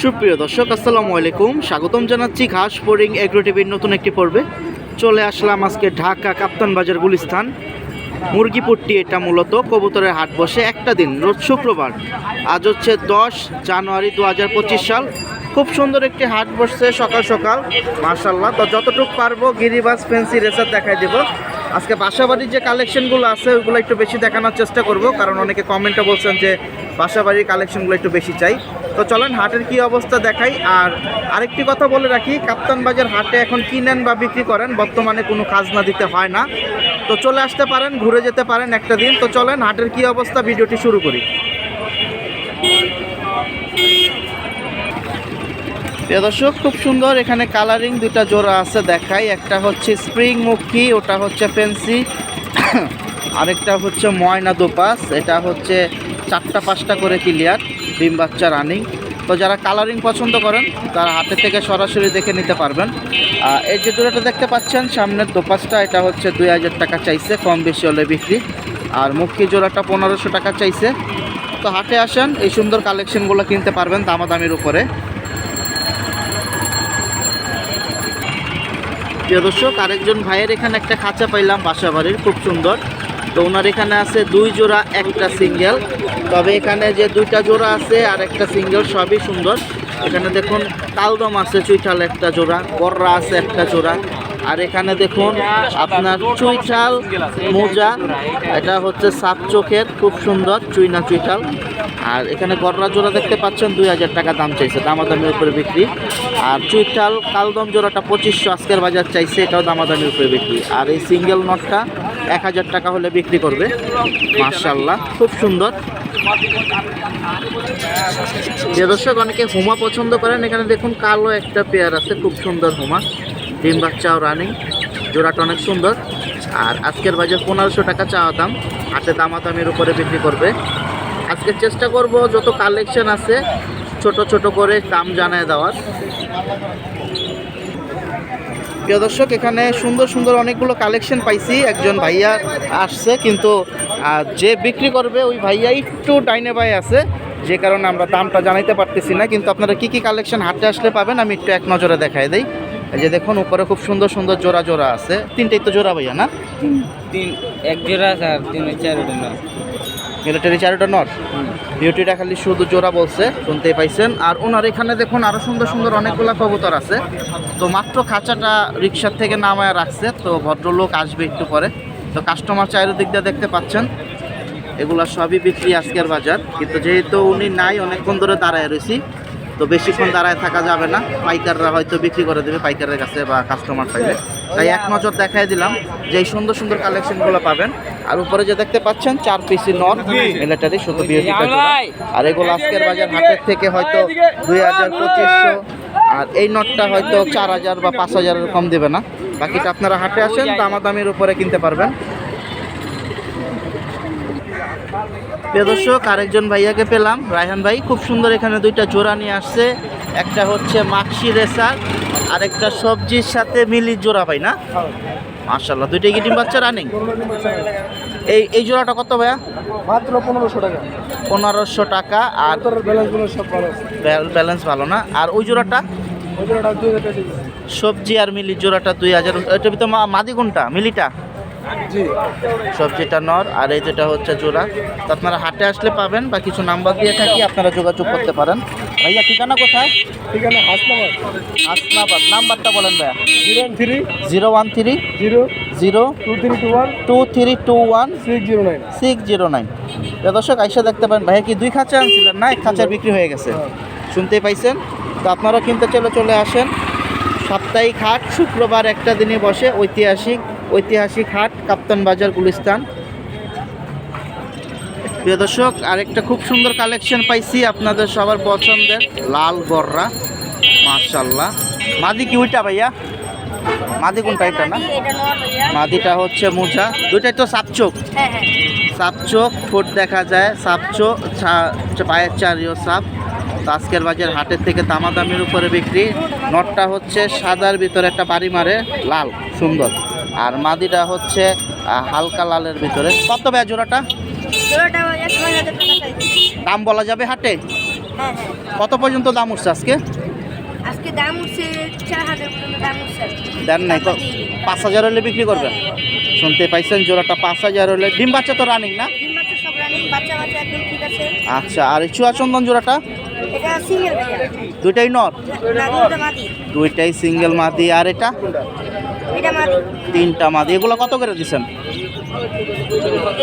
সুপ্রিয় দর্শক, আসসালামু আলাইকুম। স্বাগতম জানাচ্ছি ঘাস ফোরিং এগ্রো টিভির নতুন একটি পর্বে। চলে আসলাম আজকে ঢাকা কাপ্তান বাজার গুলিস্তান মুরগিপুট্টি এটা মূলত, কবুতরের হাট বসে একটা দিন, রোজ শুক্রবার। আজ হচ্ছে দশ জানুয়ারি দু হাজার পঁচিশ সাল। খুব সুন্দর একটি হাট বসছে সকাল সকাল। মার্শাল্লাহ তো যতটুকু পারব গিরিবাস ফেন্সি রেসার দেখাই দেবো। আজকে বাসাবাড়ির যে কালেকশনগুলো আছে ওইগুলো একটু বেশি দেখানোর চেষ্টা করব, কারণ অনেকে কমেন্টে বলছেন যে বাসাবাড়ির কালেকশনগুলো একটু বেশি চাই। তো চলেন হাটের কি অবস্থা দেখাই। আর আরেকটি কথা বলে রাখি, কাপ্তান বাজার হাটে এখন কিনেন বা বিক্রি করেন, বর্তমানে কোনো খাজনা দিতে হয় না। তো চলে আসতে পারেন, ঘুরে যেতে পারেন একটা দিন। তো চলেন হাটের কি অবস্থা, ভিডিওটি শুরু করি। দর্শক, খুব সুন্দর এখানে কালারিং দুটা জোড়া আছে দেখাই। একটা হচ্ছে স্প্রিং মুখী ওটা হচ্ছে ফেন্সি আরেকটা হচ্ছে ময়না দোপাস এটা হচ্ছে চারটা পাঁচটা করে ক্লিয়ার ডিম বাচ্চা রানিং। তো যারা কালারিং পছন্দ করেন, তারা হাতে থেকে সরাসরি দেখে নিতে পারবেন। এই যে জোড়াটা দেখতে পাচ্ছেন, সামনের দোপাসটা এটা হচ্ছে দুই হাজার টাকা চাইছে, কম বেশি হলে বিক্রি। আর মুখী জোড়াটা পনেরোশো টাকা চাইছে। তো হাটে আসেন, এই সুন্দর কালেকশনগুলো কিনতে পারবেন দামাদামির উপরে। প্রিয় দর্শক, আরেকজন ভাইয়ের এখানে একটা খাঁচা পাইলাম বাসা বাড়ির খুব সুন্দর। তো ওনার এখানে আছে দুই জোড়া, একটা সিঙ্গেল। তবে এখানে যে দুইটা জোড়া আছে আর একটা সিঙ্গেল সবই সুন্দর। এখানে দেখুন, তালদম আছে চুইঠাল একটা জোড়া, বর্রা আছে একটা জোড়া। আর এখানে দেখুন, আপনার চুইঠাল মোজা, এটা হচ্ছে সাপ চোখের, খুব সুন্দর, চুইনা চুইঠাল। আর এখানে গররা জোড়া দেখতে পাচ্ছেন, দুই হাজার টাকা দাম চাইছে দামাদামির উপরে বিক্রি। আর চুইঠাল কালদম জোড়াটা পঁচিশশো আজকের বাজার চাইছে, এটাও দামাদামির উপরে বিক্রি। আর এই সিঙ্গেল নটটা এক হাজার টাকা হলে বিক্রি করবে। মার্শাল্লাহ খুব সুন্দর। যে দর্শক, অনেকে হুমা পছন্দ করেন। এখানে দেখুন কালো একটা পেয়ার আছে, খুব সুন্দর হুমা। ডিম বাচ্চাও রানিং জোড়াটা অনেক সুন্দর। আর আজকের বাজার পনেরোশো টাকা চাওয়া দাম, হাতে দামাদামির উপরে বিক্রি করবে। আজকে চেষ্টা করব, যত কালেকশন আছে, ছোট ছোট করে দাম জানায় দেওয়ার। প্রিয় দর্শক, এখানে সুন্দর সুন্দর অনেকগুলো কালেকশন পাইছি। একজন ভাইয়া আসছে, কিন্তু যে বিক্রি করবে ওই ভাইয়া একটু ডাইনে বাই আছে। যে কারণে আমরা দামটা জানাইতে পারতেছি না, কিন্তু আপনারা কি কি কালেকশন হাটে আসলে পাবেন, আমি একটু এক নজরে দেখাই দিই। যে দেখুন, উপরে খুব সুন্দর সুন্দর জোড়া জোড়া আছে। তিনটেই তো জোড়া ভাইয়া, না? তিন, এক জোড়া স্যার তিন, চার মিলিটারি চারোটা নট। বিউটিটা খালি শুধু জোড়া বলছে শুনতে পাইছেন। আর ওনার এখানে দেখুন আরও সুন্দর সুন্দর অনেকগুলা কবুতর আছে। তো মাত্র খাঁচাটা রিক্সার থেকে নামায় রাখছে, তো ভদ্রলোক আসবে একটু পরে। তো কাস্টমার চারিদিক দিয়ে দেখতে পাচ্ছেন, এগুলা সবই বিক্রি আজকের বাজার। কিন্তু যেহেতু উনি নাই, অনেকক্ষণ ধরে দাঁড়ায় রয়েছি। তো বেশিক্ষণ দাঁড়ায় থাকা যাবে না। পাইকাররা হয়তো বিক্রি করে দেবে পাইকারের কাছে বা কাস্টমার পাইলে। তাই এক নজর দেখাই দিলাম যে এই সুন্দর সুন্দর কালেকশনগুলো পাবেন। আর উপরে যে দেখতে পাচ্ছেন চার পিসি নট মিলিটারি শুধু আর এগুলো আজকের বাজার হাটের থেকে হয়তো দুই হাজার পঁচিশশো। আর এই নটটা হয়তো চার হাজার বা পাঁচ হাজারের কম দেবে না। বাকিটা আপনারা হাটে আসেন দামাদামির উপরে কিনতে পারবেন। প্রিয় দর্শক আরেকজন ভাইয়াকে পেলাম। রায়হান ভাই খুব সুন্দর এখানে দুইটা জোড়া নিয়ে আসছে। একটা হচ্ছে মাক্সি রেসার আর একটা সবজির সাথে মিলি জোড়া ভাই না? মার্শাল্লাহ দুইটাই কি ডিম বাচ্চা রানিং এই এই জোড়াটা কত ভাইয়া? মাত্র পনেরোশো টাকা। পনেরোশো টাকা আর ব্যালেন্স ভালো না? আর ওই জোড়াটা। সবজি আর মিলি জোড়াটা দুই হাজার এটা ভিতরে মা- মাদি কোনটা? মিলিটা? সবজিটা নর আর এই যেটা হচ্ছে জোড়া। তো আপনারা হাটে আসলে পাবেন বা কিছু নাম্বার দিয়ে থাকি আপনারা যোগাযোগ করতে পারেন। ভাইয়া ঠিকানা কোথায়? ঠিকানা হাসনাবাদ। আসনাবাদ নাম্বারটা বলেন ভাইয়া। Zero three. Zero one three. Zero. Zero. Two three two one. Two three two one. Six zero nine. Six zero nine. দর্শক আইসা দেখতে পারেন। ভাইয়া কি দুই খাঁচা আনছিলেন? না এক খাঁচার বিক্রি হয়ে গেছে। শুনতেই পাইছেন? তো আপনারা কিনতে চলে চলে আসেন। সাপ্তাহিক হাট শুক্রবার একটা দিনে বসে ঐতিহাসিক ঐতিহাসিক হাট কাপ্তান বাজার গুলিস্তান। প্রিয় দর্শক আরেকটা খুব সুন্দর কালেকশন পাইছি আপনাদের সবার পছন্দের লাল বর্রা মার্শাল্লাহ মাদি কি ওইটা ভাইয়া? মাদি কোনটা এটা না? মাদিটা হচ্ছে মোজা। দুইটাই তো সাপচোক হ্যাঁ হ্যাঁ। সাপ চোখ ঠোঁট দেখা যায়। সাপ চোখ ছা- পায়ের চারিও সাপ। আজকের বাজার হাটের থেকে দামাদামির উপরে বিক্রি। নটটা হচ্ছে সাদার ভিতরে একটা বাড়ি মারে লাল সুন্দর। আর মাদিটা হচ্ছে হালকা লালের ভিতরে। কত ব্যয় জোড়াটা? দাম বলা যাবে হাটে? হ্যাঁ হ্যাঁ। কত পর্যন্ত দাম উঠছে আজকে? দাম উঠছে। দেন নাই পাঁচ হাজার হলে বিক্রি করবেন শুনতে পাইছেন জোড়াটা পাঁচ হাজার হলে। ডিম বাচ্চা তো রানিং না? আচ্ছা আর এই চুয়াচন্দন জোড়াটা? দুইটাই নর? দুইটাই সিঙ্গেল মাদি। আর এটা? তিনটা মাদি। এগুলো কত করে দিছেন?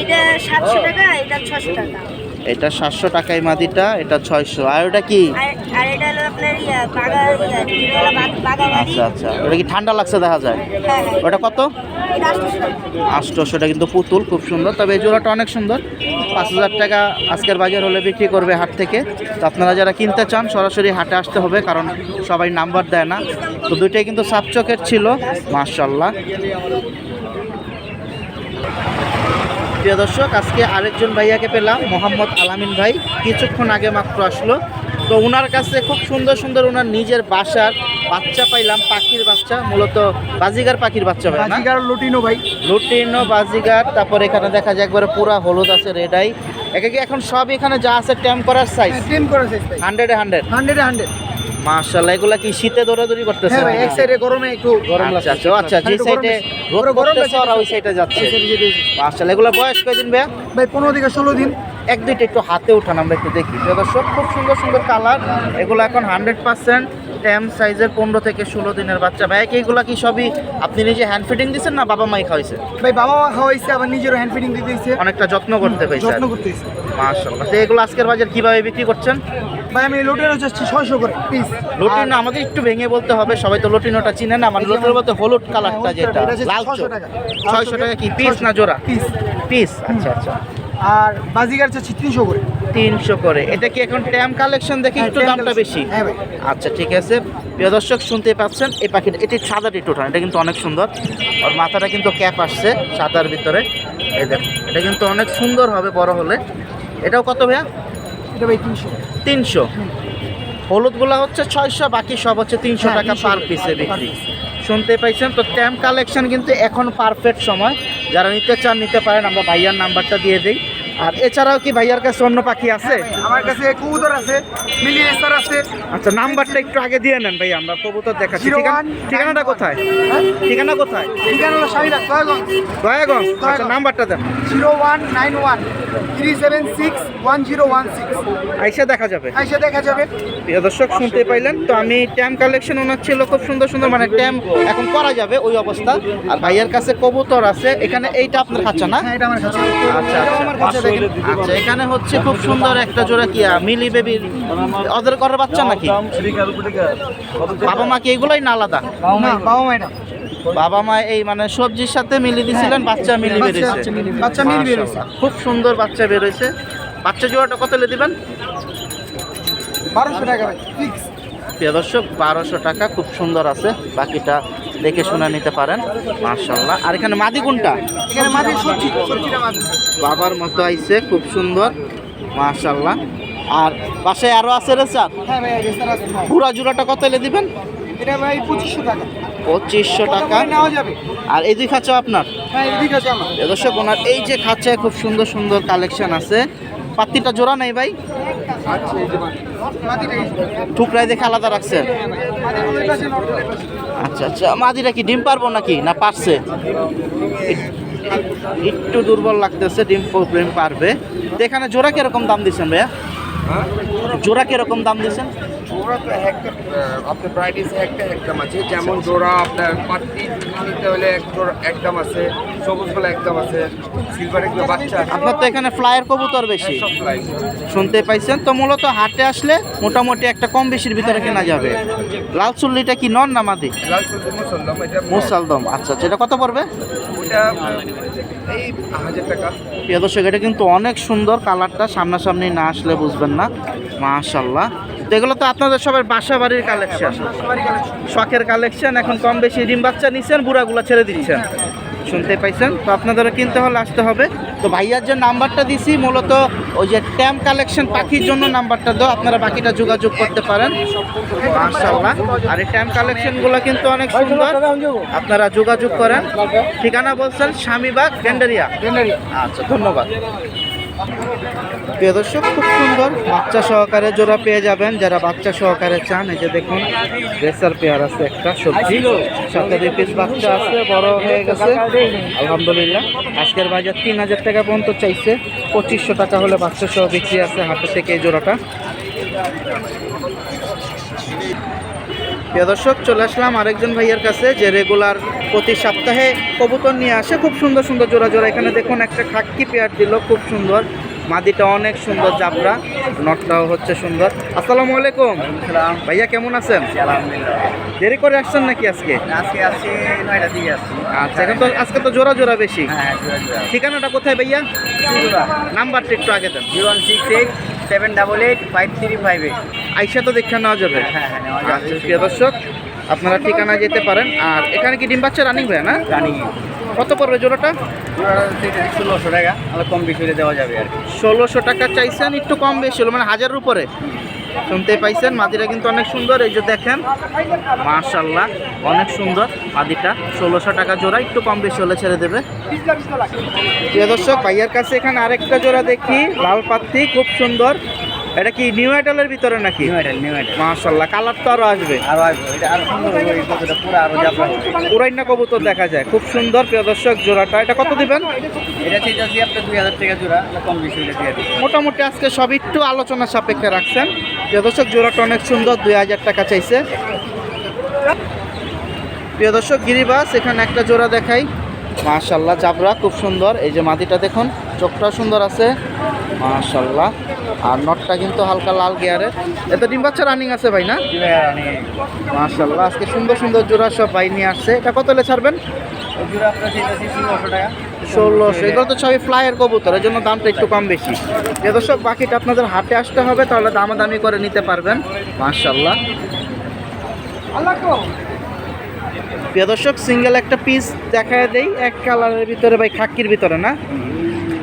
এটা সাতশো টাকা এটা ছশো টাকা। এটা সাতশো টাকায় মাদিটা এটা ছয়শো। আর ওটা কি? আর আচ্ছা আচ্ছা। ওটা কি ঠান্ডা লাগছে দেখা যায়? হ্যাঁ হ্যাঁ। ওটা কত? আষ্টশোটা কিন্তু পুতুল খুব সুন্দর। তবে এই জোড়াটা অনেক সুন্দর। পাঁচ হাজার টাকা আজকের বাজার হলে বিক্রি করবে হাট থেকে। তো আপনারা যারা কিনতে চান সরাসরি হাটে আসতে হবে কারণ সবাই নাম্বার দেয় না। তো দুইটাই কিন্তু সাবচকের ছিল মার্শাল্লাহ প্রিয় দর্শক আজকে আরেকজন ভাইয়াকে পেলাম মোহাম্মদ আলামিন ভাই। কিছুক্ষণ আগে মাত্র আসলো। তো ওনার কাছে খুব সুন্দর সুন্দর ওনার নিজের বাসার বাচ্চা পাইলাম পাখির বাচ্চা মূলত বাজিগার পাখির বাচ্চা ভাই বাজিগার লুটিনো ভাই। লুটিনো বাজিগার তারপর এখানে দেখা যায় একবারে পুরা হলুদ আছে রেডাই একে এখন সব এখানে যা আছে ট্যাম করার সাইজ সেম করে সাইজ ভাই। হান্ড্রেডে হান্ড্রেড হান্ড্রেড হান্ড্রেড মার্শাল্লাহ এগুলা কি শীতে দৌড়াদৌড়ি করতেছে? হ্যাঁ ভাই এক সাইডে গরমে একটু গরম আচ্ছা লাগছে আচ্ছা আচ্ছা যে একটু গরম সাইডে গরম লাগছে। ওরা ওই সাইডে যাচ্ছে। এগুলো বয়স কয়দিন ভাইয়া? ভাই পনেরো থেকে ষোলো দিন। এক দুইটা একটু হাতে উঠান আমরা একটু দেখি। প্রিয় দর্শক খুব সুন্দর সুন্দর কালার এগুলো এখন হান্ড্রেড পার্সেন্ট ট্যাম সাইজের পনেরো থেকে ষোলো দিনের বাচ্চা। ভাই কি এগুলো কি সবই আপনি নিজে হ্যান্ড ফিটিং দিচ্ছেন না বাবা মাই খাওয়াইছে? ভাই বাবা মা খাওয়াইছে আবার নিজেরও হ্যান্ড ফিটিং দিতে দিয়েছে অনেকটা যত্ন করতে হয়েছে যত্ন করতেছে মাশাল্লাহ তো এগুলো আজকের বাজার কীভাবে বিক্রি করছেন? ভাই আমি লোটেরও যাচ্ছি ছয়শো করে পিস লটিনো আমাকে একটু ভেঙে বলতে হবে সবাই তো লটিনোটা চিনে না মানে লটিনো বলতে হলুদ কালারটা যেটা লাল 600 টাকা। ছয়শো টাকা কি? পিস না জোড়া? পিস পিস আচ্ছা আচ্ছা। আর বাজিগার চাচ্ছি তিনশো করে। তিনশো করে। এটা কি এখন ট্যাম কালেকশন দেখি হ্যাঁ, একটু দামটা বেশি? হ্যাঁ আচ্ছা ঠিক আছে। প্রিয় দর্শক শুনতে পাচ্ছেন এই পাখিটা এটি সাদা টিটোটান এটা কিন্তু অনেক সুন্দর। আর মাথাটা কিন্তু ক্যাপ আসছে সাদার ভিতরে। এই দেখুন এটা কিন্তু অনেক সুন্দর হবে বড় হলে। এটাও কত ভাইয়া? এটা ভাই তিনশো। তিনশো। হলুদগুলা হচ্ছে ছয়শো বাকি সব হচ্ছে তিনশো হ্যাঁ, টাকা 300 পার পিসে বিক্রি। শুনতে পাইছেন? তো ট্যাম্প কালেকশন কিন্তু এখন পারফেক্ট সময়। যারা নিতে চান নিতে পারেন। আমরা ভাইয়ার নাম্বারটা দিয়ে দিই। আর এছাড়াও কি ভাইয়ার কাছে অন্য পাখি আছে? আমার কাছে কবুতর আছে মিলি স্টার আছে। আচ্ছা নাম্বারটা একটু আগে দিয়ে নেন ভাই আমরা কবুতর দেখাচ্ছি। ঠিকানা- ঠিকানাটা কোথায়? হ্যাঁ? ঠিকানা কোথায়? ঠিকানা হলো শাহিদা দয়াগঞ্জ। দয়াগঞ্জ। আচ্ছা নাম্বারটা দেন। Zero one nine one three seven six one zero one six. আইসা দেখা যাবে। আইসা দেখা যাবে। প্রিয় দর্শক শুনতে পাইলেন? তো আমি ট্যাম কালেকশন ওনার ছিল খুব সুন্দর সুন্দর মানে ট্যাম এখন করা যাবে ওই অবস্থা। আর ভাইয়ের কাছে কবুতর আছে এখানে এইটা আপনার খাঁচা না? হ্যাঁ এটা আমার কাছে আচ্ছা আচ্ছা। আচ্ছা এখানে হচ্ছে খুব সুন্দর একটা জোড়া কি মিলি বেবির ওদের ঘরের বাচ্চা নাকি? বাবা মা কি এগুলাই না আলাদা? বাবা মা এটা বাবা মা এই মানে সবজির সাথে মিলি দিছিলেন বাচ্চা মিলি বাচ্চা- বেরিয়েছে। বাচ্চা মিলি- বেরিয়েছে। খুব সুন্দর বাচ্চা বেরোয়েছে। বাচ্চা জোড়াটা কত লে দিবেন? বারোশো টাকা প্রিয় দর্শক বারোশো টাকা খুব সুন্দর আছে। বাকিটা দেখে শুনে নিতে পারেন মার্শাল্লাহ আর এখানে মাদি কোনটা? এখানে মাঝে সবজি সবজিটা মাঝে বাবার মতো আইছে খুব সুন্দর মার্শাল্লাহ আর পাশে আরও আছে রে স্যার? হ্যাঁ আছে পুরা জোড়াটা কত এলে দিবেন? এটা ভাই পঁচিশশো টাকা। পঁচিশশো টাকা। নেওয়া যাবে? আর এই দুই খাঁচা আপনার? হ্যাঁ দর্শক ওনার এই যে খাঁচায় খুব সুন্দর সুন্দর কালেকশন আছে। পাত্তিটা জোড়া নেই ভাই? আচ্ছা টুকরাই দেখে আলাদা রাখছেন? পাশে আচ্ছা আচ্ছা। মাদিরা কি ডিম পারব নাকি? না পারছে? একটু দুর্বল লাগতেছে ডিম প্রবলেম পারবে। তো এখানে জোড়া কীরকম দাম দিচ্ছেন ভাইয়া? জোড়া কীরকম দাম দিচ্ছেন? জোড়া তো একটা আপনার ভ্যারাইটিস একটা একদম আছে। যেমন জোড়া আপনার নিতে হলে এক জোড়া একদম আছে। সবুজ একদম আছে সিলভার এগুলো বাচ্চা আপনার তো এখানে ফ্লায়ার কবুতর বেশি। সব শুনতে পাইছেন? তো মূলত হাটে আসলে মোটামুটি একটা কম বেশির ভিতরে কেনা যাবে। লাল চুল্লিটা কি নন না মাদি? মুসালদম আচ্ছা আচ্ছা এটা কত পড়বে? ওটা এই হাজার টাকা। প্রিয় দর্শক এটা কিন্তু অনেক সুন্দর কালারটা সামনাসামনি না আসলে বুঝবেন না। মাশাল্লাহ তো এগুলো তো আপনাদের সবার বাসা বাড়ির কালেকশন। শখের কালেকশন এখন কম বেশি ডিম বাচ্চা নিচ্ছেন বুড়াগুলো ছেড়ে দিচ্ছেন। শুনতে পাইছেন? তো আপনাদেরও কিনতে হলে আসতে হবে। তো ভাইয়ার যে নাম্বারটা দিছি মূলত ওই যে ট্যাম কালেকশন পাখির জন্য নাম্বারটা দাও আপনারা বাকিটা যোগাযোগ করতে পারেন। মার্শাল্লাহ আর এই ট্যাম কালেকশনগুলো কিন্তু অনেক সুন্দর। আপনারা যোগাযোগ করেন। ঠিকানা বলছেন স্বামীবাগ গেন্ডারিয়া আচ্ছা ধন্যবাদ। প্রিয় দর্শক, খুব সুন্দর বাচ্চা সহকারে জোড়া পেয়ে যাবেন। যারা বাচ্চা সহকারে চান, এই যে দেখুন, রেসার পেয়ার আছে একটা, সবজি। সাথে দুই পিস বাচ্চা আছে, বড় হয়ে গেছে। আলহামদুলিল্লাহ। আজকের বাজার তিন হাজার টাকা পর্যন্ত চাইছে। পঁচিশশো টাকা হলে বাচ্চা সহ বিক্রি আছে হাটে থেকে এই জোড়াটা। প্রিয় দর্শক, চলে আসলাম আরেকজন ভাইয়ের কাছে, যে রেগুলার প্রতি সপ্তাহে কবুতর নিয়ে আসে। খুব সুন্দর সুন্দর জোড়া জোড়া। এখানে দেখুন একটা খাক্কি পেয়ার দিল খুব সুন্দর। মাদিটা অনেক সুন্দর জাবরা নটটাও হচ্ছে সুন্দর। আসসালামু আলাইকুম। ভাইয়া কেমন আছেন? দেরি করে আসছেন নাকি আজকে? আজকে আসছি নয়টা দিকে আসছি। আচ্ছা এখন তো আজকে তো জোড়া জোড়া বেশি। হ্যাঁ ঠিকানাটা কোথায় ভাইয়া? নাম্বারটা একটু আগে দেন। Zero one six eight seven double eight five three five eight. আইসা তো দেখে নেওয়া যাবে। হ্যাঁ হ্যাঁ আচ্ছা দর্শক আপনারা ঠিকানা যেতে পারেন। আর এখানে কি ডিম বাচ্চা রানিং ভাই না? রানিং কত পড়বে জোড়াটা? ষোলোশো টাকা আবার কম বেশি দেওয়া যাবে আর ষোলোশো টাকা চাইছেন একটু কম বেশি হলো মানে হাজারের উপরে। শুনতে পাইছেন মাদিরা কিন্তু অনেক সুন্দর এই যে দেখেন। মাশাল্লাহ অনেক সুন্দর মাদিটা। ষোলোশো টাকা জোড়া একটু কম বেশি হলে ছেড়ে দেবে। প্রিয় দর্শক ভাইয়ার কাছে এখানে আরেকটা জোড়া দেখি লাল পাত্তি খুব সুন্দর। এটা কি নিউ আইডলের ভিতরে নাকি? নিউ আইটেল নিউ আইটেল মাশাল্লাহ কালার তো আরও আসবে। আরও আসবে এটা আরও সুন্দর হবে এই কতটা পুরো আরও যাব পুরাইনা কবুতর দেখা যায়। খুব সুন্দর প্রিয় দর্শক জোড়াটা। এটা কত দিবেন? এটা চাইতেছি দুই হাজার টাকা জোড়া কম বেশি হলে দিয়ে মোটামুটি আজকে সব একটু আলোচনা সাপেক্ষে রাখছেন। প্রিয় দর্শক জোড়াটা অনেক সুন্দর দুই হাজার টাকা চাইছে। প্রিয় দর্শক গিরিবাস এখানে একটা জোড়া দেখাই। মাশাল্লাহ জাবরা খুব সুন্দর। এই যে মাদিটা দেখুন চোখটা সুন্দর আছে। মাশাল্লাহ আর নটটা কিন্তু হালকা লাল গিয়ারের এত ডিম বাচ্চা রানিং আছে ভাই, না? মাশাল্লাহ আজকে সুন্দর সুন্দর জোড়া সব ভাই নিয়ে আসছে। এটা কত হলে ছাড়বেন? ষোলোশো। এগুলো তো সবই ফ্লাইয়ের কবুতর এর জন্য দামটা একটু কম বেশি। যে দর্শক, বাকিটা আপনাদের হাটে আসতে হবে, তাহলে দামাদামি করে নিতে পারবেন। মার্শাল্লাহ প্রিয় সিঙ্গেল একটা পিস দেখায় দেই, এক কালারের ভিতরে ভাই খাক্কির ভিতরে, না?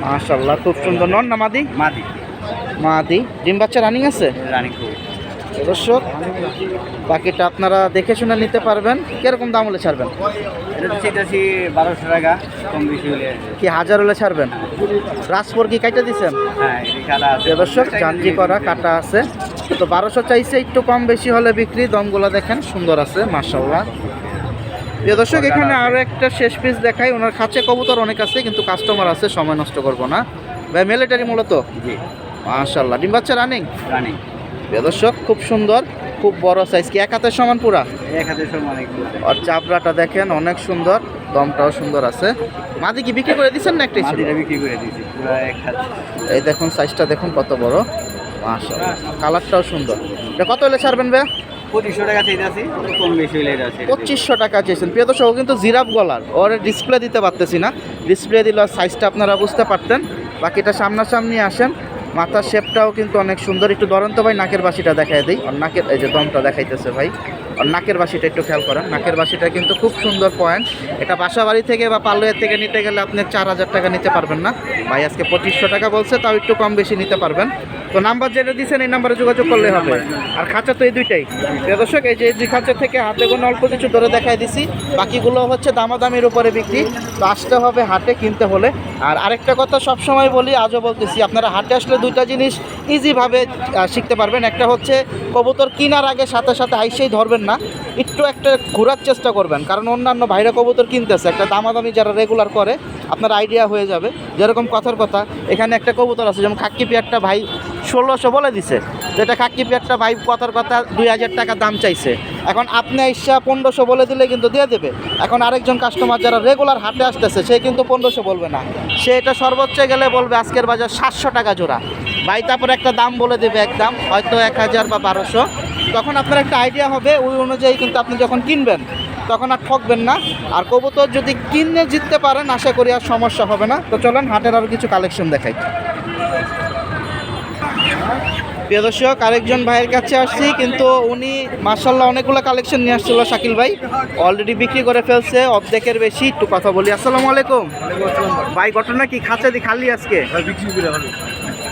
মার্শাল্লাহ খুব সুন্দর। নন না মাদি? মাদি। মাদি। ডিম বাচ্চা রানিং আছে? রানিং খুব দর্শক বাকিটা আপনারা দেখে শুনে নিতে পারবেন। কীরকম দাম হলে ছাড়বেন? বারোশো টাকা কম বেশি হলে কি। হাজার হলে ছাড়বেন? রাজপুর কি দিচ্ছেন হ্যাঁ কাটা প্রিয় দর্শক জানজি করা কাটা আছে। তো বারোশো চাইছে একটু কম বেশি হলে বিক্রি। দমগুলো দেখেন সুন্দর আছে মার্শাল্লাহ প্রিয় দর্শক এখানে আরও একটা শেষ পিস দেখাই। ওনার কাছে কবুতর অনেক আছে কিন্তু কাস্টমার আছে সময় নষ্ট করব না। ভাই মিলিটারি মূলত? জি। মার্শাল্লাহ ডিম বাচ্চা রানিং রানিং দর্শক খুব সুন্দর খুব বড় সাইজ কি? এক হাতের সমান পুরা? এক হাজার সব অনেক আর চাপড়াটা দেখেন অনেক সুন্দর দমটাও সুন্দর আছে। মাদি কি বিক্রি করে দিচ্ছেন না মাদিটা বিক্রি করে দিয়েছি পুরো এক হাজার এই দেখুন সাইজটা দেখুন কত বড়। মাশাআল্লাহ কালারটাও সুন্দর। এটা কত হলে ছাড়বেন ভাই পঁচিশশো টাকা চাইতেছি কম বেশি হলে পঁচিশশো টাকা চেয়েছেন প্রিয় দর্শক কিন্তু জিরাফ গলার ওর ডিসপ্লে দিতে পারতেছি না। ডিসপ্লে দিলে সাইজটা আপনারা বুঝতে পারতেন। বাকিটা সামনাসামনি আসেন। মাথার শেপটাও কিন্তু অনেক সুন্দর। একটু ধরেন তো ভাই নাকের বাসিটা দেখাই দিই। আর নাকের, এই যে দমটা দেখাইতেছে ভাই। আর নাকের বাসিটা একটু খেয়াল করেন। নাকের বাসিটা কিন্তু খুব সুন্দর পয়েন্ট এটা বাসা বাড়ি থেকে বা পার্লার থেকে নিতে গেলে আপনি চার হাজার টাকা নিতে পারবেন না। ভাই আজকে পঁচিশশো টাকা বলছে, তাও একটু কম বেশি নিতে পারবেন। তো নাম্বার যেটা দিচ্ছেন এই নাম্বারে যোগাযোগ করলে হবে। আর খাঁচা তো এই দুইটাই। দর্শক, এই যে দুই খাঁচা থেকে হাতে কোনো অল্প কিছু ধরে দেখাই দিছি। বাকিগুলো হচ্ছে দামাদামির উপরে বিক্রি। তো আসতে হবে হাটে, কিনতে হলে। আর আরেকটা কথা সব সময় বলি, আজও বলতেছি, আপনারা হাটে আসলে দুইটা জিনিস ইজিভাবে শিখতে পারবেন। একটা হচ্ছে কবুতর কেনার আগে সাথে সাথে আইসেই ধরবেন না। একটু একটা ঘোরার চেষ্টা করবেন। কারণ অন্যান্য ভাইরা কবুতর কিনতেছে, একটা দামাদামি যারা রেগুলার করে, আপনার আইডিয়া হয়ে যাবে। যেরকম কথার কথা, এখানে একটা কবুতর আছে, যেমন খাক্কি পেয়ারটা ভাই ষোলোশো বলে দিছে। যেটা খাক্কি পেয়ারটা ভাই কথার কথা দুই হাজার টাকা দাম চাইছে। এখন আপনি আইসা পনেরোশো বলে দিলে কিন্তু দিয়ে দেবে। এখন আরেকজন কাস্টমার যারা রেগুলার হাটে আসতেছে, সে কিন্তু পনেরোশো বলবে না। সে এটা সর্বোচ্চ গেলে বলবে আজকের বাজার সাতশো টাকা জোড়া। ভাই, তারপর একটা দাম বলে দেবে একদম, হয়তো এক হাজার বা বারোশো। তখন আপনার একটা আইডিয়া হবে, ওই অনুযায়ী কিন্তু আপনি যখন কিনবেন, তখন আর ঠকবেন না। আর কবুতর যদি কিনে জিততে পারেন, আশা করি আর সমস্যা হবে না। তো চলেন, হাটের আরও কিছু কালেকশন দেখাই। প্রিয় দর্শক আরেকজন ভাইয়ের কাছে আসছি কিন্তু উনি মার্শাল্লাহ অনেকগুলো কালেকশন নিয়ে আসছিল শাকিল ভাই। অলরেডি বিক্রি করে ফেলছে অর্ধেকের বেশি একটু কথা বলি। আসসালামু আলাইকুম। ভাই ঘটনা কি? খাচ্ছে দি খালি আজকে?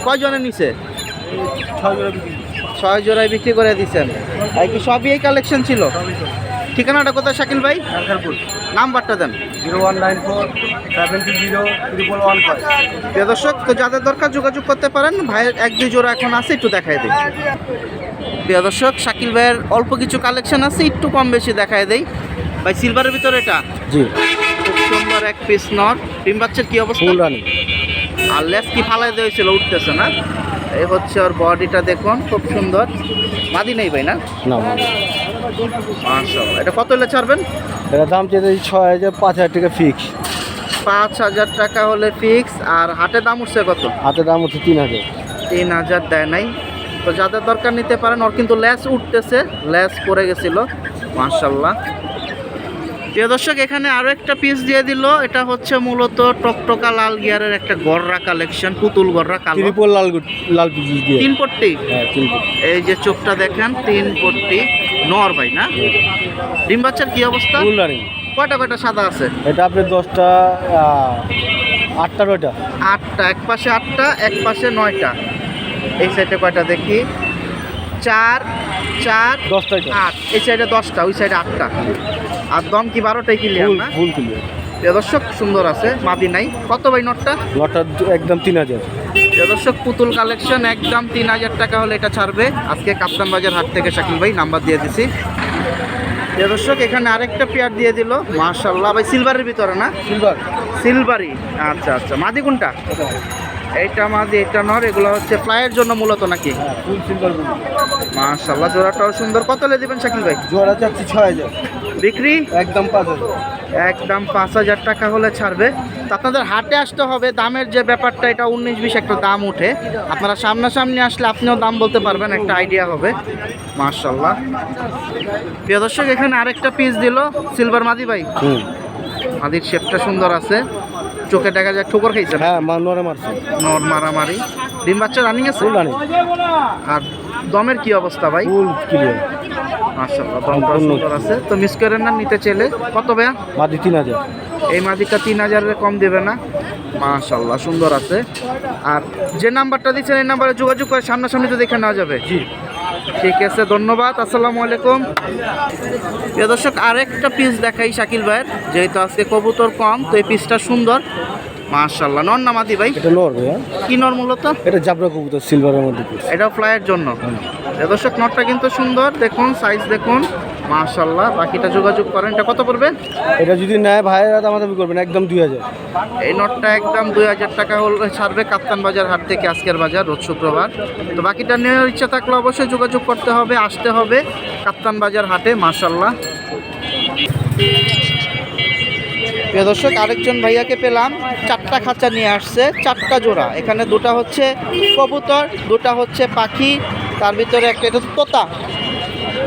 কয়জনে নিছে? ছয় জোড়ায় বিক্রি করে দিচ্ছেন আর কি সবই এই কালেকশন ছিল? ঠিকানাটা কোথায় শাকিল ভাই? কালকারপুর। নাম্বারটা দেন। Zero one nine four seven two zero triple one five প্রিয় দর্শক তো যাদের দরকার যোগাযোগ করতে পারেন ভাইয়ের এক দুই জোড়া এখন আছে একটু দেখাই দিই। প্রিয় দর্শক শাকিল ভাইয়ের অল্প কিছু কালেকশন আছে একটু কম বেশি দেখায় দেই। ভাই সিলভারের ভিতরে এটা? জি। খুব সুন্দর এক পিস নট ডিম বাচ্চার কি অবস্থা? ফুল রানি। আর লেস কি ফালাই দেওয়া হয়েছিল উঠতেছে না? এই হচ্ছে ওর বডিটা দেখুন খুব সুন্দর। মাদি নেই ভাই না? না এটা কত হলে ছাড়বেন? এটা দাম চেয়ে ছয় হাজার পাঁচ হাজার টাকা ফিক্স পাঁচ হাজার টাকা হলে ফিক্স আর হাটে দাম উঠছে কত? হাতে দাম হচ্ছে তিন হাজার। তিন হাজার দেয় নাই। তো যাদের দরকার নিতে পারেন ওর কিন্তু ল্যাস উঠতেছে ল্যাস পড়ে গেছিল মার্শাল্লাহ প্রিয় দর্শক এখানে আরও একটা পিস দিয়ে দিল। এটা হচ্ছে মূলত টকটকা লাল গিয়ারের একটা গররা কালেকশন পুতুল গররা কালো। লাল লাল পিস দিয়ে। তিন পট্টি? হ্যাঁ এই যে চোখটা দেখেন তিন পট্টি। নর ভাই না? ডিম বাচ্চার কি অবস্থা? ফুল কয়টা কয়টা সাদা আছে? এটা আপনার দশটা আটটার ওইটা আটটা এক পাশে আটটা এক পাশে নয়টা। এই সাইডে কয়টা দেখি? চার চার দশটা আট। এই সাইডে দশটা ওই সাইডে আটটা। আর দম কি বারোটাই ক্লিয়ার না? ফুল ক্লিয়ার দর্শক সুন্দর আছে মাদি নাই। কত ভাই নটটা? নটা একদম তিন হাজার। দর্শক পুতুল কালেকশন একদম তিন হাজার টাকা হলে এটা ছাড়বে। আজকে কাপ্তান বাজার হাট থেকে শাকিল ভাই নাম্বার দিয়ে দিছি। দর্শক এখানে আরেকটা পেয়ার দিয়ে দিল। মার্শাল্লাহ ভাই সিলভারের ভিতরে না? সিলভার সিলভারি আচ্ছা আচ্ছা। মাদি কোনটা? এইটা মাদি এটা নর এগুলো হচ্ছে ফ্লাইয়ের জন্য মূলত নাকি? হ্যাঁ ফুল মাশাল্লাহ জোড়াটাও সুন্দর। কত লে দিবেন শাকিল ভাই? জোড়া চাচ্ছি ছয় হাজার। বিক্রি? একদম পাঁচ হাজার। একদম পাঁচ হাজার টাকা হলে ছাড়বে। তো আপনাদের হাটে আসতে হবে দামের যে ব্যাপারটা এটা উনিশ বিশ একটা দাম উঠে। আপনারা সামনাসামনি আসলে আপনিও দাম বলতে পারবেন একটা আইডিয়া হবে। মার্শাল্লাহ প্রিয় দর্শক এখানে আরেকটা পিস দিল সিলভার মাদি ভাই। হুম। মাদির শেপটা সুন্দর আছে। চোখে দেখা যায় ঠোকর খাইছে হ্যাঁ মানোয়ারে মারছে। নর মারামারি। ডিম বাচ্চা রানিং আছে? রানি আর দমের কি অবস্থা ভাই? ফুল ক্লিয়ার মাশাআল্লাহ সম্পূর্ণ। সুন্দর আছে। তো মিস করেন না নিতে চাইলে? কত ভাইয়া? মাদি তিন হাজার। এই মাদিটা তিন হাজারের কম দেবে না? মাশাল্লাহ সুন্দর আছে। আর যে নাম্বারটা দিচ্ছেন এই নাম্বারে যোগাযোগ করে সামনাসামনি তো দেখে নেওয়া যাবে। জি। ঠিক আছে, ধন্যবাদ, আসসালামু আলাইকুম। প্রিয় দর্শক, আরেকটা পিস দেখাই শাকিল ভাইয়ের, যেহেতু আজকে কবুতর কম, তো এই পিসটা সুন্দর। মাশাল্লাহ নন না মাদি ভাই? এটা নর ভাইয়া। কি নর মূলত? এটা জাবরা কবুতর সিলভারের মধ্যে এটা ফ্লাইয়ের জন্য। প্রিয় দর্শক নটটা কিন্তু সুন্দর। দেখুন সাইজ দেখুন। মাশাল্লাহ বাকিটা যোগাযোগ করেন। এটা কত পড়বে? এটা যদি নেয় ভাইয়েরা দামাদামি করবেন একদম দুই হাজার। এই নোটটা একদম দুই হাজার টাকা হলে ছাড়বে কাপ্তান বাজার হাট থেকে আজকের বাজার রোজ শুক্রবার। তো বাকিটা নেওয়ার ইচ্ছা থাকলে অবশ্যই যোগাযোগ করতে হবে আসতে হবে কাপ্তান বাজার হাটে মার্শাল্লাহ প্রিয় দর্শক, আরেকজন ভাইয়াকে পেলাম। চারটা খাঁচা নিয়ে আসছে, চারটা জোড়া। এখানে দুটা হচ্ছে কবুতর, দুটা হচ্ছে পাখি, তার ভিতরে একটা এটা তোতা।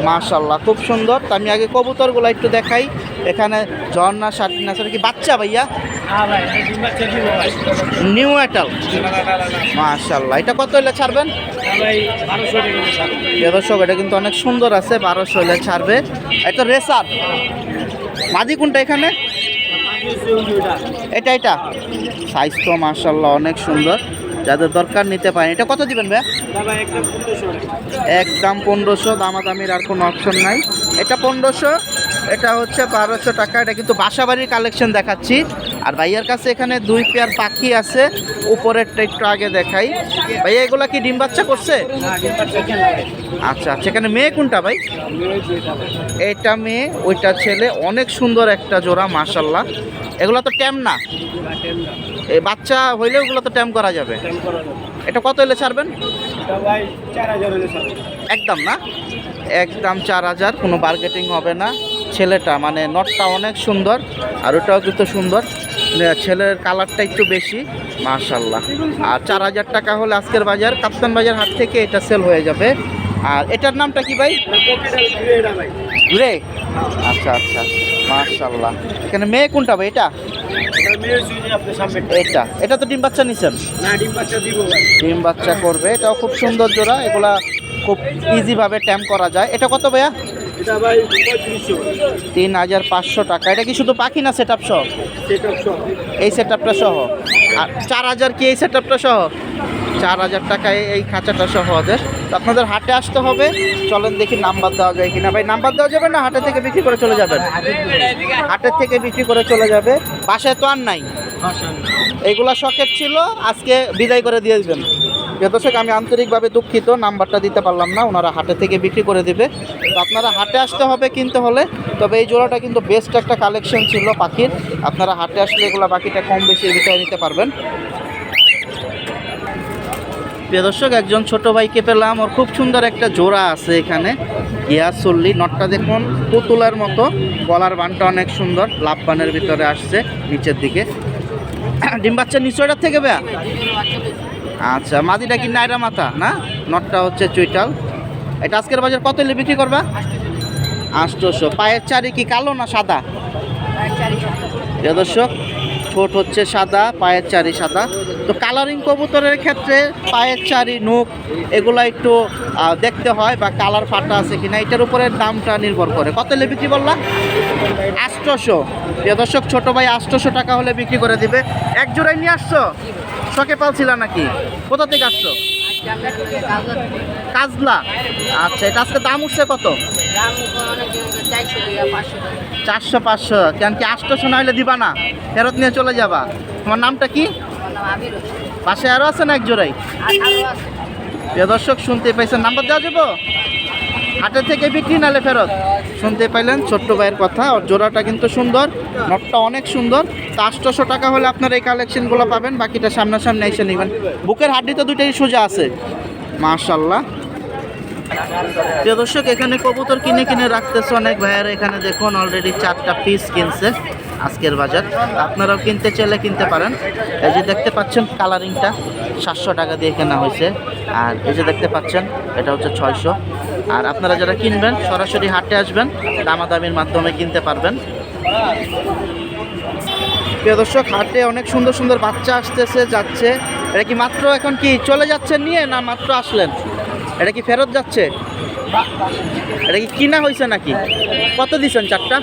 মাশাল্লাহ খুব সুন্দর। তো আমি আগে কবুতরগুলো একটু দেখাই। এখানে ঝর্ণা সাটিনা সেটা কি বাচ্চা ভাইয়া? নিউ এটাল মাশাল্লাহ এটা কত হলে ছাড়বেন? দর্শক, এটা কিন্তু অনেক সুন্দর আছে, বারোশো হলে ছাড়বে। এটা রেসার। মাদি কোনটা এখানে? এটা এটা। সাইজ তো মার্শাল্লাহ অনেক সুন্দর। যাদের দরকার নিতে পারেন। এটা কত দিবেন ভাই? একদম পনেরোশো। দামাদামির আর কোনো অপশন নাই। এটা পনেরোশো এটা হচ্ছে বারোশো টাকা। এটা কিন্তু বাসাবাড়ির কালেকশন দেখাচ্ছি। আর ভাইয়ার কাছে এখানে দুই পেয়ার পাখি আছে। উপরেরটা একটু আগে দেখাই। ভাইয়া এগুলা কি ডিম বাচ্চা করছে? আচ্ছা আচ্ছা এখানে মেয়ে কোনটা ভাই? এটা মেয়ে ওইটা ছেলে। অনেক সুন্দর একটা জোড়া মাশাল্লাহ এগুলো তো ট্যাম না। এই বাচ্চা হইলে ওগুলো তো ট্যাম করা যাবে। এটা কত হলে ছাড়বেন? একদম না? একদম চার হাজার কোনো বার্গেটিং হবে না। ছেলেটা মানে নটটা অনেক সুন্দর আর ওটাও কিন্তু সুন্দর। ছেলের কালারটা একটু বেশি মাশাল্লাহ আর চার হাজার টাকা হলে আজকের বাজার কাপ্তান বাজার হাট থেকে এটা সেল হয়ে যাবে। আর এটার নামটা কি ভাই? রে আচ্ছা আচ্ছা মাশাল্লাহ এখানে মেয়ে কোনটা ভাই এটা? এটা এটা তো ডিম বাচ্চা নিছেন? ডিম বাচ্চা করবে। এটাও খুব সুন্দর জোড়া। এগুলা খুব ইজিভাবে ট্যাম করা যায়। এটা কত ভাইয়া? তিন হাজার পাঁচশো টাকা। এটা কি শুধু পাখি না সেট আপ সহ। এই সেট আপটা সহ? আর চার হাজার কি এই সেট আপটা সহ? চার হাজার টাকায় এই খাঁচাটা সহ ওদের তো আপনাদের হাটে আসতে হবে। চলেন দেখি নাম্বার দেওয়া যায় কিনা। ভাই, নাম্বার দেওয়া যাবে না? হাটে থেকে বিক্রি করে চলে যাবেন? হাটের থেকে বিক্রি করে চলে যাবে। বাসায় তো আর নাই। এইগুলা শখের ছিল। আজকে বিদায় করে দিয়ে দেবেন। দর্শক, আমি আন্তরিকভাবে দুঃখিত। নাম্বারটা দিতে পারলাম না। ওনারা হাটে থেকে বিক্রি করে দেবে। তো আপনারা হাটে আসতে হবে কিনতে হলে। তবে এই জোড়াটা কিন্তু বেস্ট একটা কালেকশন ছিল পাখির। আপনারা হাটে আসলে এগুলো বাকিটা কম বেশি ভিতরে নিতে পারবেন। প্রিয় দর্শক, একজন ছোট ভাইকে পেলাম। ওর খুব সুন্দর একটা জোড়া আছে এখানে। গিয়া চল্লি, নটটা দেখুন, পুতুলের মতো। গলার বানটা অনেক সুন্দর লাভ বানের ভিতরে আসছে, নিচের দিকে। ডিম বাচ্চা নিচয়টার থেকে বেয়া? আচ্ছা মাদিটা কি নাইরা মাথা, না? নটটা হচ্ছে চুইটাল। এটা আজকের বাজার কত হলে বিক্রি করবা? আটশোশো পায়ের চারি কি কালো না সাদা? দর্শক ঠোঁট হচ্ছে সাদা, পায়ের চারি সাদা। তো কালারিং কবুতরের ক্ষেত্রে পায়ের চারি, নুখ এগুলো একটু দেখতে হয় বা কালার ফাটা আছে কিনা, এটার উপরে দামটা নির্ভর করে। কত হলে বিক্রি বললাম আষ্টশো দর্শক, ছোটো ভাই আষ্টশো টাকা হলে বিক্রি করে দিবে। এক জোড়ায় নিয়ে আসছো? শখে পালছিলা নাকি? কোথা থেকে আসছো? কাজলা? আচ্ছা এটা আজকে দাম উঠছে কত? চারশো পাঁচশো। কেন কি আটশোশো না দিবা না? ফেরত নিয়ে চলে যাবা। তোমার নামটা কি? পাশে আরও আছে না এক জোড়াই দর্শক শুনতে পাইছেন। নাম্বার দেওয়া যাব? হাটের থেকে বিক্রি নালে ফেরত। শুনতে পাইলেন ছোট্ট ভাইয়ের কথা। ওর জোড়াটা কিন্তু সুন্দর নটটা অনেক সুন্দর। তো টাকা হলে আপনার এই কালেকশনগুলো পাবেন, বাকিটা সামনাসামনি এসে নেবেন। বুকের হাড্ডি তো দুইটাই সোজা আছে। মাশাল্লাহ প্রিয় দর্শক, এখানে কবুতর কিনে কিনে রাখতেছে অনেক ভাইয়েরা। এখানে দেখুন অলরেডি চারটা পিস কিনছে আজকের বাজার। আপনারাও কিনতে চাইলে কিনতে পারেন। এই যে দেখতে পাচ্ছেন কালারিংটা সাতশো টাকা দিয়ে কেনা হয়েছে। আর এই যে দেখতে পাচ্ছেন, এটা হচ্ছে ছয়শো। আর আপনারা যারা কিনবেন, সরাসরি হাটে আসবেন, দামাদামির মাধ্যমে কিনতে পারবেন। প্রিয় দর্শক, হাটে অনেক সুন্দর সুন্দর বাচ্চা আসতেছে, যাচ্ছে। এটা কি মাত্র এখন কি চলে যাচ্ছেন নিয়ে, না মাত্র আসলেন? এটা কি ফেরত যাচ্ছে? এটা কি কিনা হয়েছে নাকি? কত দিচ্ছেন চারটা?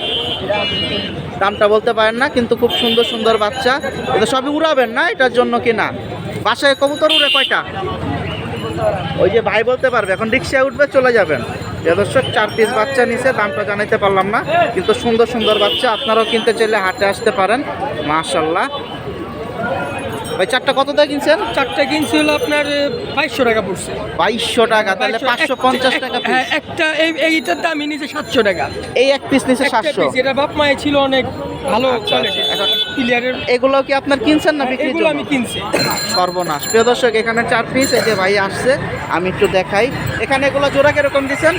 দামটা বলতে পারেন না, কিন্তু খুব সুন্দর সুন্দর বাচ্চা। এটা সবই উড়াবেন না, এটার জন্য কিনা? বাসায় কবুতর উড়ে কয়টা? ওই যে ভাই বলতে পারবে, এখন রিক্সায় উঠবে, চলে যাবেন। যথেষ্ট চার পিস বাচ্চা নিছে, দামটা জানাইতে পারলাম না, কিন্তু সুন্দর সুন্দর বাচ্চা, আপনারাও কিনতে চাইলে হাটে আসতে পারেন, মাশাল্লাহ। ভাই চারটা কত দিয়ে কিনছেন? চারটা কিনছি হলো আপনার বাইশশো টাকা পড়ছে। বাইশশো টাকা তাহলে 2200 পাঁচশো পঞ্চাশ টাকা হ্যাঁ একটা এই এইটার দামই নিচে সাতশো টাকা। এই এক পিস নিচে সাতশো। এটা বাপ মায়ে ছিল অনেক ভালো আচ্ছা, এখন প্লেয়ারের এগুলো কি আপনার কিনছেন না বিক্রির এগুলো আমি কিনছি। সর্বনাশ। প্রিয় দর্শক এখানে চার পিস এই যে ভাই আসছে আমি একটু দেখাই। এখানে এগুলো জোড়া কীরকম দিচ্ছেন?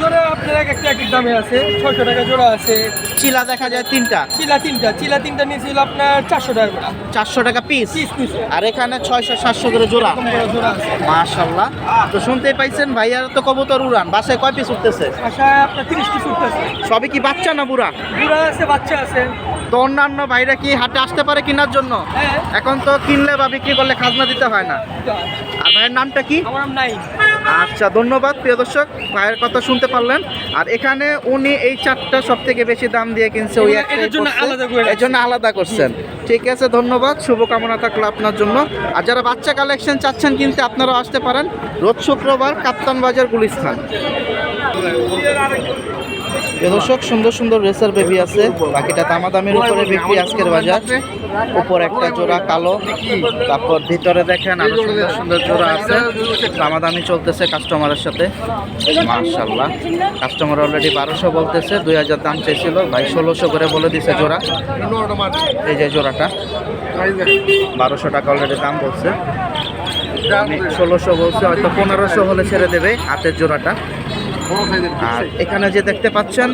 জোড়া আপনার এক একটা এক দামে আছে। ছয়শো টাকা জোড়া আছে। চিলা দেখা যায় তিনটা। চিলা তিনটা চিলা তিনটা নিয়েছিল আপনার চারশো টাকা চারশো টাকা পিস পিস আর এখানে ছয়শো সাতশো করে জোড়া। মাশাল্লাহ তো শুনতেই পাইছেন ভাইয়ার তো কবুতর উড়ান। বাসায় কয় উঠতেছে? পিস উঠতেছে। সবই কি বাচ্চা না বুড়া? বুড়া আছে বাচ্চা আছে। তো অন্যান্য ভাইরা কি হাটে আসতে পারে কেনার জন্য? হ্যাঁ। এখন তো কিনলে বা বিক্রি করলে খাজনা দিতে হয় না। আর ভাইয়ের নামটা কি? আমার নাম নাই আচ্ছা ধন্যবাদ প্রিয় দর্শক ভাইয়ের কথা শুনতে পারলেন। আর এখানে উনি এই চারটা সব থেকে বেশি দাম দিয়ে কিনছে ওই এর জন্য আলাদা করছেন। ঠিক আছে ধন্যবাদ শুভকামনা থাকল আপনার জন্য। আর যারা বাচ্চা কালেকশন চাচ্ছেন কিন্তু আপনারা আসতে পারেন। রোজ শুক্রবার কাপ্তান বাজার গুলিস্থান। দর্শক, সুন্দর সুন্দর রেসার বেবি আছে। বাকিটা দামাদামির উপরে বিক্রি আজকের বাজার। উপর একটা জোড়া কালো, তারপর ভিতরে দেখেন আরও সুন্দর সুন্দর জোড়া আছে। দামাদামি চলতেছে কাস্টমারের সাথে। মার্শাল্লাহ কাস্টমার অলরেডি বারোশো বলতেছে, দুই হাজার দাম চাইছিল ভাই ষোলোশো করে বলে দিছে জোড়া। এই যে জোড়াটা। বারোশো টাকা অলরেডি দাম বলছে। ষোলোশো বলছে, হয়তো পনেরোশো হলে ছেড়ে দেবে হাতের জোড়াটা। আর এখানে যে দেখতে পাচ্ছেন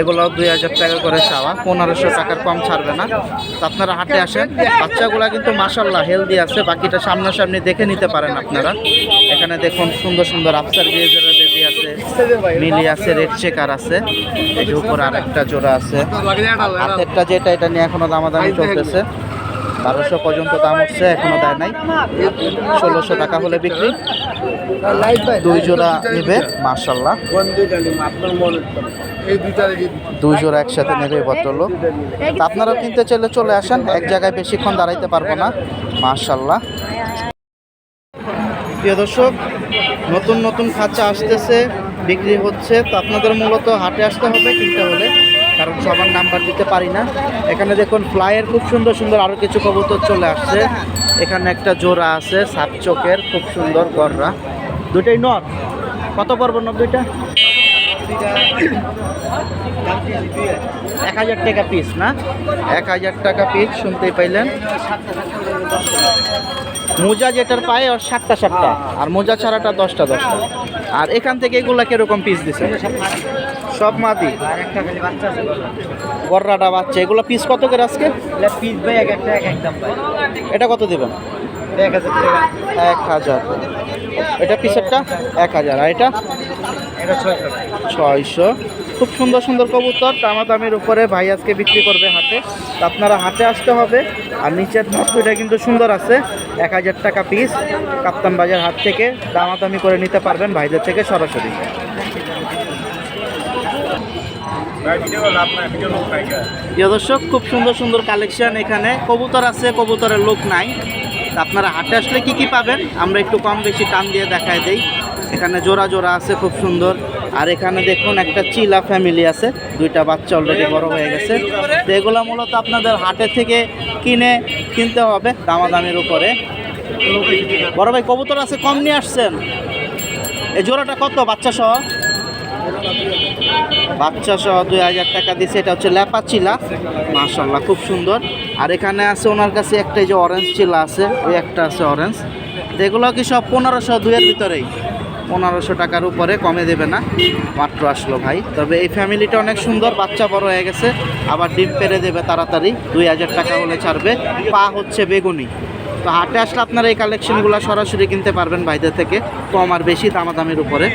এগুলো দুই হাজার টাকা করে চাওয়া। পনেরোশো টাকার কম ছাড়বে না। আপনারা হাটে আসেন। বাচ্চাগুলা কিন্তু মাসাল্লাহ হেলদি আছে। বাকিটা সামনাসামনি দেখে নিতে পারেন আপনারা। এখানে দেখুন সুন্দর সুন্দর আফসার বিয়েজের বেবি আছে, মিলি আছে রেড চেকার আছে। এই উপর আরেকটা জোড়া আছে। হাতেরটা যেটা, এটা নিয়ে এখনও দামাদামি চলতেছে। বারোশো পর্যন্ত দাম উঠছে এখনও দেয় নাই। ষোলোশো টাকা হলে বিক্রি। দুই জোড়া নেবে মার্শাল্লাহ দুই জোড়া একসাথে নেবে ভদ্রলোক। তা আপনারাও কিনতে চাইলে চলে আসেন, এক জায়গায় বেশিক্ষণ দাঁড়াইতে পারব না মার্শাল্লাহ প্রিয় দর্শক, নতুন নতুন খাঁচা আসতেছে, বিক্রি হচ্ছে। তো আপনাদের মূলত হাটে আসতে হবে, কিনতে হলে। কারণ সবার নাম্বার দিতে পারি না। এখানে দেখুন, ফ্লাইয়ের খুব সুন্দর সুন্দর আরও কিছু কবুতর চলে আসছে। এখানে একটা জোড়া আছে সাত চোখের খুব সুন্দর গররা দুইটাই নর। কত পড়ব নর দুইটা? এক হাজার টাকা পিস না? এক হাজার টাকা পিস শুনতেই পাইলেন। মোজা যেটার পায়ে ওর সাতটা সাতটা আর মোজা ছাড়াটা দশটা দশটা। আর এখান থেকে এগুলা কীরকম পিস দিছে? সব মাদি। আছে গররাটা বাচ্চা এগুলো পিস কত করে আজকে? পিস ভাই এক একটা এক একদম এটা কত দেবেন? এক হাজার এটা পিসেরটা এক হাজার। আর এটা? ছয়শো। খুব সুন্দর সুন্দর কবুতর, দামাদামির উপরে ভাই আজকে বিক্রি করবে হাটে। আপনারা হাটে আসতে হবে, আর নিচের নটটা কিন্তু সুন্দর আছে, এক হাজার টাকা পিস কাপ্তান বাজার হাট থেকে দামাদামি করে নিতে পারবেন ভাইদের থেকে সরাসরি। দর্শক, খুব সুন্দর সুন্দর কালেকশন এখানে। কবুতর আছে, কবুতরের লোক নাই। আপনারা হাটে আসলে কি কি পাবেন? আমরা একটু কম বেশি টান দিয়ে দেখায় দেই। এখানে জোড়া জোড়া আছে খুব সুন্দর। আর এখানে দেখুন একটা চিলা ফ্যামিলি আছে। দুইটা বাচ্চা অলরেডি বড় হয়ে গেছে। তো এগুলো মূলত আপনাদের হাটে থেকে কিনে কিনতে হবে দামাদামির উপরে। বড় ভাই, কবুতর আছে, কম নিয়ে আসছেন? এই জোড়াটা কত বাচ্চা সহ বাচ্চা সহ দুই হাজার টাকা দিছে। এটা হচ্ছে ল্যাপা চিলা। মাশাল্লাহ খুব সুন্দর। আর এখানে আছে ওনার কাছে একটা যে অরেঞ্জ চিলা আছে, ওই একটা আছে অরেঞ্জ এগুলো কি সব পনেরোশো দুইয়ের ভিতরেই? পনেরোশো টাকার উপরে কমে দেবে না। মাত্র আসলো ভাই। তবে এই ফ্যামিলিটা অনেক সুন্দর, বাচ্চা বড় হয়ে গেছে। আবার ডিম পেরে দেবে তাড়াতাড়ি। দুই হাজার টাকা হলে ছাড়বে। পা হচ্ছে বেগুনি। তো হাটে আসলে আপনারা এই কালেকশনগুলো সরাসরি কিনতে পারবেন ভাইদের থেকে। কম আর বেশি দামাদামের উপরে।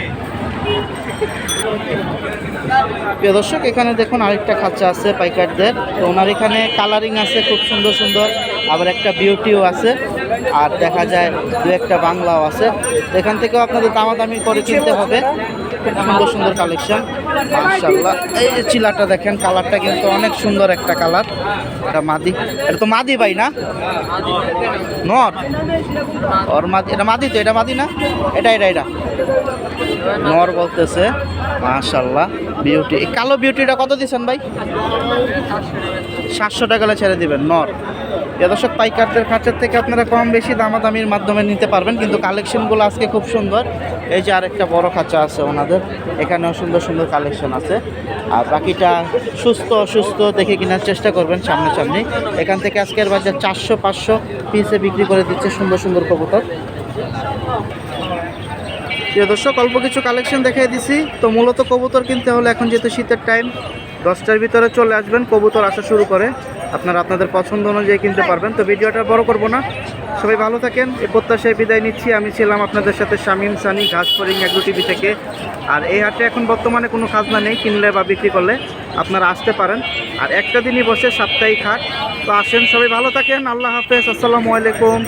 প্রিয় দর্শক, এখানে দেখুন আরেকটা খাঁচা আছে পাইকারদের। তো ওনার এখানে কালারিং আছে খুব সুন্দর সুন্দর। আবার একটা বিউটিও আছে। আর দেখা যায় দু একটা বাংলাও আছে। এখান থেকেও আপনাদের দামাদামি করে কিনতে হবে। সুন্দর সুন্দর কালেকশন মাশাল্লাহ এই যে চিলাটা দেখেন কালারটা কিন্তু অনেক সুন্দর একটা কালার এটা মাদি। এটা তো মাদি ভাই না? নট ওর মাদি এটা মাদি তো, এটা মাদি না? এটা এটা এটা। নর বলতেছে মাশাল্লাহ বিউটি এই কালো বিউটিটা কত দিচ্ছেন ভাই? সাতশো টাকা ছেড়ে দিবেন, নর। দর্শক পাইকারদের খাঁচের থেকে আপনারা কম বেশি দামাদামির মাধ্যমে নিতে পারবেন, কিন্তু কালেকশনগুলো আজকে খুব সুন্দর। এই যে আরেকটা বড় খাঁচা আছে ওনাদের, এখানেও সুন্দর সুন্দর কালেকশন আছে। আর বাকিটা সুস্থ অসুস্থ দেখে কেনার চেষ্টা করবেন সামনাসামনি। এখান থেকে আজকের বাজার চারশো পাঁচশো পিসে বিক্রি করে দিচ্ছে সুন্দর সুন্দর কবুতর। প্রিয় দর্শক অল্প কিছু কালেকশন দেখিয়ে দিছি। তো মূলত কবুতর কিনতে হলে এখন যেহেতু শীতের টাইম দশটার ভিতরে চলে আসবেন, কবুতর আসা শুরু করে। আপনারা আপনাদের পছন্দ অনুযায়ী কিনতে পারবেন। তো ভিডিওটা বড় করব না। সবাই ভালো থাকেন এ প্রত্যাশায় বিদায় নিচ্ছি। আমি ছিলাম আপনাদের সাথে শামীম সানি, ঘাস ফরিং অ্যাগ্রো টিভি থেকে। আর এই হাটে এখন বর্তমানে কোনো খাজনা নেই, কিনলে বা বিক্রি করলে আপনারা আসতে পারেন। আর একটা দিনই বসে সাপ্তাহিক হাট। তো আসেন, সবাই ভালো থাকেন। আল্লাহ হাফেজ। আসসালামু আলাইকুম।